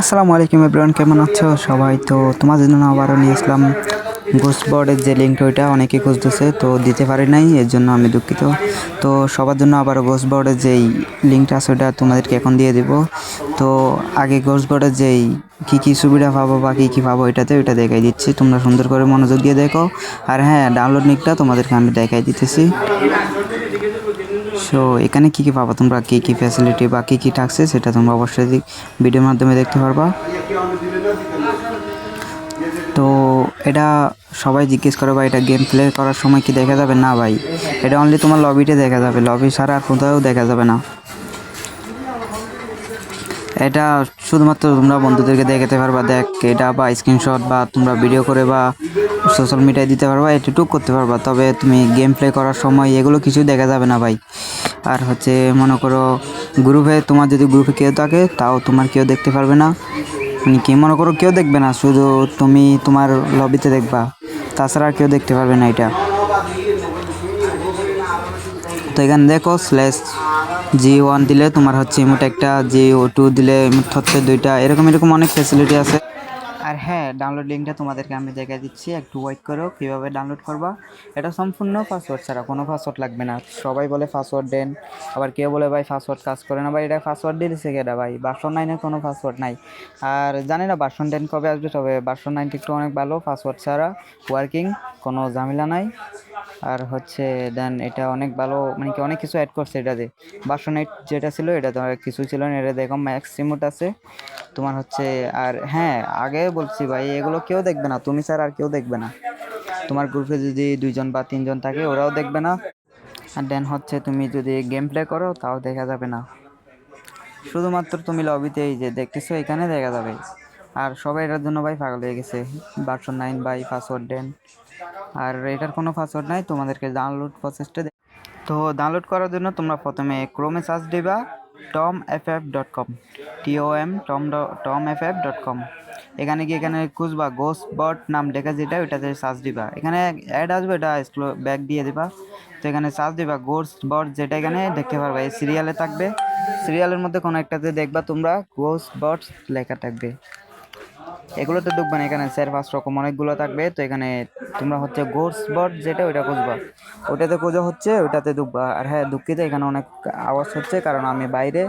আসসালামু আলাইকুম এভরিওয়ান, কেমন আছো সবাই? তো তোমাদের জন্য আবারও নিয়ে আসলাম গোস্ট বোর্ডের যে লিঙ্কটা ওইটা অনেকে খুঁজতেছে, তো দিতে পারি নাই, এর জন্য আমি দুঃখিত। তো সবার জন্য আবারও গোস্ট বোর্ডের যেই লিঙ্কটা আছে, ওটা তোমাদেরকে এখন দিয়ে দেব। তো আগে গোস্ট বোর্ডের যেই কী কী সুবিধা পাবো বা কী কী পাবো, এটাতে ওইটা দেখাই দিচ্ছি। তোমরা সুন্দর করে মনোযোগ দিয়ে দেখো। আর হ্যাঁ ডাউনলোড লিঙ্কটা তোমাদেরকে আমি দেখাই দিতেছি। সো এখানে কী কী পাবা? তোমরা কী কী ফ্যাসিলিটি বা কী কী থাকছে সেটা তোমরা অবশ্যই ভিডিওর মাধ্যমে দেখতে পারবা। তো, এটা সবাই জিজ্ঞেস করে বা এটা গেম প্লে করার সময় কি দেখা যাবে? না, ভাই। এটা অনলি তোমার লবিতে দেখা যাবে। লবি ছাড়া আর কোথাও দেখা যাবে না। এটা শুধুমাত্র তোমরা বন্ধুদেরকে দেখাতে পারবা, দেখ এটা বা স্ক্রিনশট বা তোমরা ভিডিও করে বা সোশ্যাল মিডিয়ায় দিতে পারবা এটুকু করতে পারবা। তবে তুমি গেম প্লে করার সময় এগুলো কিছু দেখা যাবে না ভাই। আর হচ্ছে মনে করো গ্রুপে তোমার যদি গ্রুপে কেউ থাকে, তাও তোমার কেউ দেখতে পারবে না। মানে কি মনে করো কেউ দেখবে না, শুধু তুমি তোমার লবিতে দেখবা। তাছাড়া কেউ দেখতে পারবে না এটা। তো এখানে দেখো স্ল্যাশ জি ওয়ান দিলে তোমার হচ্ছে ইমোট একটা জি ও টু দিলে ইমোট হচ্ছে দুইটা, এরকম এরকম অনেক ফ্যাসিলিটি আছে। আর হ্যাঁ ডাউনলোড লিঙ্কটা তোমাদেরকে আমি দেখাই দিচ্ছি, একটু ওয়েট করো, কীভাবে ডাউনলোড করবা। এটা সম্পূর্ণ পাসওয়ার্ড ছাড়া, কোনো পাসওয়ার্ড লাগবে না। সবাই বলে পাসওয়ার্ড দেন, আবার কেউ বলে, ভাই পাসওয়ার্ড কাজ করে না। ভাই, এটা পাসওয়ার্ড দিয়েছে কেটা ভাই? বাসন নাইনের কোনো পাসওয়ার্ড নাই। আর জানি না বাসন টেন কবে আসবে, তবে বাসন নাইনটি একটু অনেক ভালো পাসওয়ার্ড ছাড়া ওয়ার্কিং কোনো ঝামেলা নাই। আর হচ্ছে দেন এটা অনেক ভালো মানে কি অনেক কিছু অ্যাড করছে এটাতে বাসন এইট যেটা ছিল, এটা তো কিছু ছিল না। এটা দেখো ম্যাক্স রিমোট আছে। তোমার হচ্ছে আর হ্যাঁ আগে বলছি ভাই, এগুলো কেউ দেখবে না। তুমি স্যার আর কেউ দেখবে না। তোমার গ্রুপে যদি দুইজন বা তিনজন থাকে, ওরাও দেখবে না। আর দেন হচ্ছে তুমি যদি গেম প্লে করো, তাও দেখা যাবে না। শুধুমাত্র তুমি লবিতে এই যে দেখতেছো, এখানে দেখা যাবে। আর সবাই এটার জন্য ভাই পাগল হয়ে গেছে। বারশো নাইন বাই পাসওয়ার্ড দেন। আর এটার কোনো পাসওয়ার্ড নাই, তোমাদেরকে ডাউনলোড প্রসেসটা তো ডাউনলোড করার জন্য তোমরা প্রথমে ক্রোমে সার্চ দিবা Tom F F dot com T O M Tom Tom F F dot com এখানে গিয়ে এখানে খুঁজবা গোস বট নাম লেখা যেটা, ওইটাতে সার্চ দিবা। এখানে অ্যাড আসবে এটা স্লো ব্যাক দিয়ে দিবা। তো এখানে সার্চ দিবা গোস বট যেটা এখানে দেখতে পারবা, এই সিরিয়ালে থাকবে। সিরিয়ালের মধ্যে কোনো একটাতে দেখবা তোমরা গোস বট লেখা থাকবে। এগুলোতে ঢুকবে না, এখানে চার, পাঁচ রকম অনেকগুলো থাকবে। তো এখানে তোমরা হচ্ছে গোর্স বট যেটা, ওইটা খুঁজবা। ওটাতে খোঁজা হচ্ছে ওটাতে ঢুকবা। আর হ্যাঁ দুঃখিত, এখানে অনেক আওয়াজ হচ্ছে, কারণ আমি বাইরে।